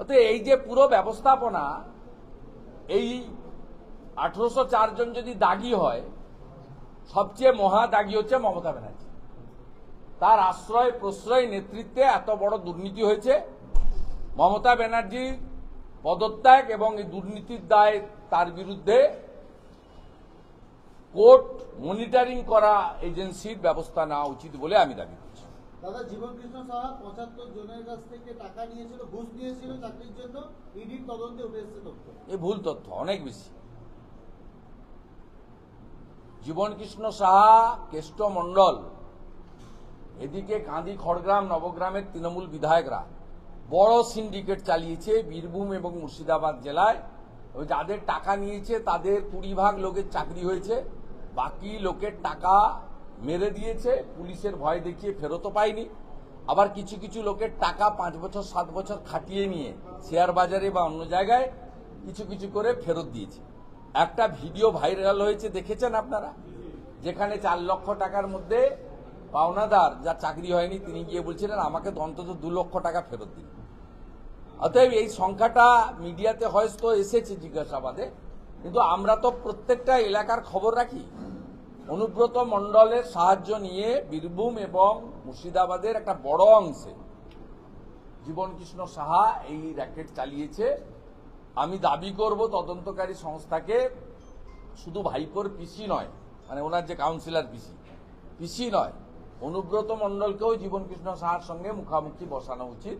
অতএব এই যে পুরো ব্যবস্থাপনা, এই আঠারোশো জন যদি দাগি হয়, সবচেয়ে মহা দাগি হচ্ছে মমতা ব্যানার্জি। তার আশ্রয় প্রশ্রয় নেতৃত্বে এত বড় দুর্নীতি হয়েছে। মমতা ব্যানার্জি পদত্যাগ এবং এই দুর্নীতির দায় তার বিরুদ্ধে কোর্ট মনিটরিং করা এজেন্সির ব্যবস্থা নেওয়া উচিত বলে আমি দাবি করছি দাদা জীবন কৃষ্ণ সাহা পঁচাত্তর জনের কাছ থেকে টাকা নিয়েছিল, ঘুষ নিয়েছিল চাকরির জন্য ইডির তদন্তে উঠে এসেছে তথ্য। এ ভুল তথ্য, অনেক বেশি। জীবন কৃষ্ণ সাহা, কেষ্ট মণ্ডল, এদিকে কাঁদি খড়গ্রাম, নবগ্রামের তৃণমূল বিধায়করা। বড় সিন্ডিকেট চালিয়েছে বীরভূম এবং মুর্শিদাবাদ জেলায়। ওই যাদের টাকা নিয়েছে, তাদের কুড়ি ভাগ লোকের চাকরি হয়েছে। বাকি লোকের টাকা মেরে দিয়েছে, পুলিশের ভয় দেখিয়ে ফেরতও পায়নি। আবার কিছু কিছু লোকের টাকা পাঁচ বছর, সাত বছর খাটিয়ে নিয়ে শেয়ার বাজারে বা অন্য জায়গায় কিছু কিছু করে ফেরত দিয়েছে। একটা ভিডিও ভাইরাল হয়েছে, দেখেছেন আপনারা? যেখানে চার লক্ষ টাকার মধ্যে পাওনাদার যার চাকরি হয়নি, তিনি গিয়ে বলছিলেন, আমাকে অন্তত দু লক্ষ টাকা ফেরত দিন। অতএব এই সংখ্যাটা মিডিয়াতে হয়তো এসেছে জিজ্ঞাসাবাদে, কিন্তু আমরা তো প্রত্যেকটা এলাকার খবর রাখি। অনুব্রত মণ্ডলের সাহায্য নিয়ে বীরভূম এবং মুর্শিদাবাদের একটা বড় অংশে জীবন কৃষ্ণ সাহা এই র্যাকেট চালিয়েছে। আমি দাবি করব তদন্তকারী সংস্থাকে শুধু ভাইপোর পিসি নয় মানে ওনার যে কাউন্সিলর পিসি পিসি নয়, অনুব্রত মণ্ডলকেও জীবন কৃষ্ণ সাহার সঙ্গে মুখামুখি বসানো উচিত।